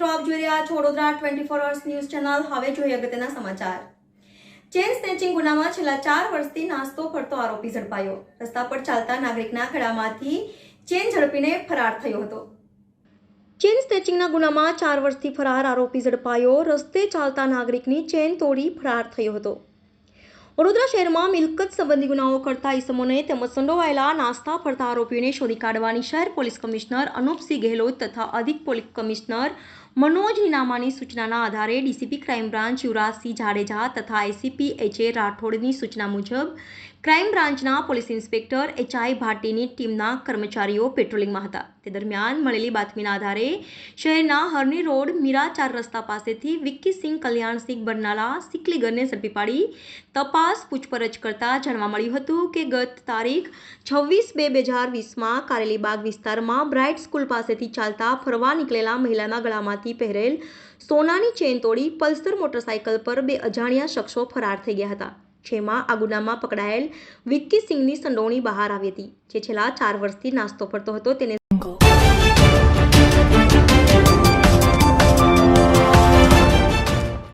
છો Vadodara twenty four hours news channel હવે જોઈએ અગત્યના સમાચાર. ચેન સ્નેચિંગ ગુનામાં છેલ્લા ચાર વર્ષથી નાસ્તો ફરતો આરોપી ઝડપાયો. રસ્તા પર ચાલતા નાગરિકના ખડામાંથી ચેન ઝડપીને ફરાર થયો હતો. ચેન સ્નેચિંગના ગુનામાં ચાર વર્ષથી ફરાર આરોપી ઝડપાયો. રસ્તે ચાલતા નાગરિકની ચેન તોડી ફરાર થયો હતો. વડોદરા શહેરમાં મિલકત સંબંધી ગુનાઓ કરતા ઇસમોને તેમજ સંડોવાયેલા નાસ્તા ફરતા આરોપીઓને શોધી કાઢવાની શહેર પોલીસ કમિશનર અનુપસિંહ ગેહલોત તથા અધિક પોલીસ કમિશનર મનોજ નીનામાની સૂચનાના આધારે DCP crime branch Yuvrajsinh Jadeja તથા એસીપી એચ એ રાઠોડની સૂચના મુજબ ક્રાઇમ બ્રાન્ચના પોલીસ ઇન્સ્પેક્ટર એચઆઈ ભાટીની ટીમના કર્મચારીઓ પેટ્રોલિંગમાં હતા. તે દરમિયાન મળેલી બાતમીના આધારે શહેરના હરની રોડ મીરા ચાર રસ્તા પાસેથી વિક્કી સિંહ કલ્યાણસિંહ બરનાલા સિકલીગરને ઝડપી પાડી તપાસ પૂછપરછ કરતા જાણવા મળ્યું હતું કે ગત તારીખ છવ્વીસ બે બે હજાર વીસમાં કારેલીબાગ વિસ્તારમાં બ્રાઇટ સ્કૂલ પાસેથી ચાલતા ફરવા નીકળેલા મહિલાના ગળામાંથી પહેરેલ સોનાની ચેન તોડી પલ્સર મોટરસાયકલ પર બે અજાણ્યા શખ્સો ફરાર થઈ ગયા હતા, જેમાં આ ગુનામાં પકડાયેલ વિક્કી સિંહની સંડોવણી બહાર આવી હતી, જે છેલ્લા ચાર વર્ષથી નાસ્તો ફરતો હતો, તેને